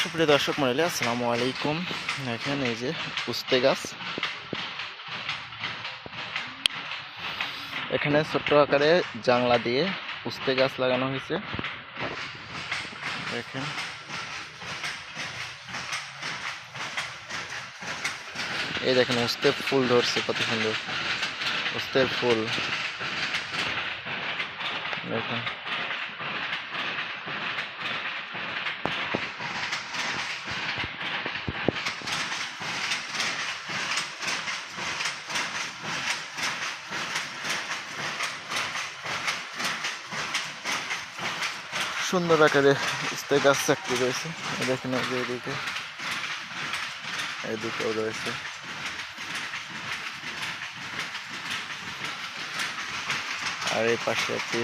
সুপ্রিয় দর্শক মন্ডলী আসসালামু আলাইকুম। দেখেন এই যে উস্তে গাছ। এখানে ছোট্ট আকারে জাংলা দিয়ে উস্তে গাছ লাগানো হয়েছে। দেখেন। এই দেখেন উস্তে ফুল ধরছে, কত সুন্দর। উস্তের ফুল। দেখেন। সুন্দর আকারে উস্তে গাছ চাকরি রয়েছে। দেখেন যে এদিকে। এদিকেও রয়েছে। আর এই পাশে একটি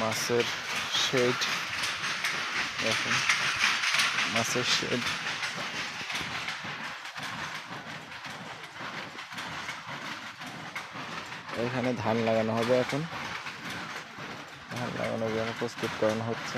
মাছের শেড। দেখেন, মাছের শেড। এখানে ধান লাগানো হবে এখন। ধান লাগানোর জন্য প্রস্তুত করানো হচ্ছে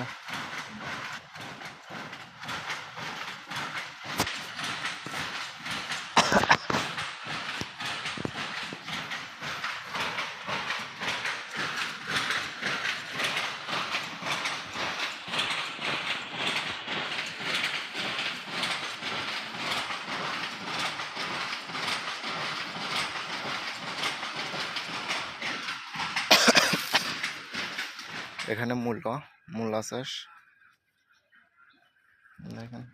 এখানে মূল্য মূল্য চাষ দেখেন।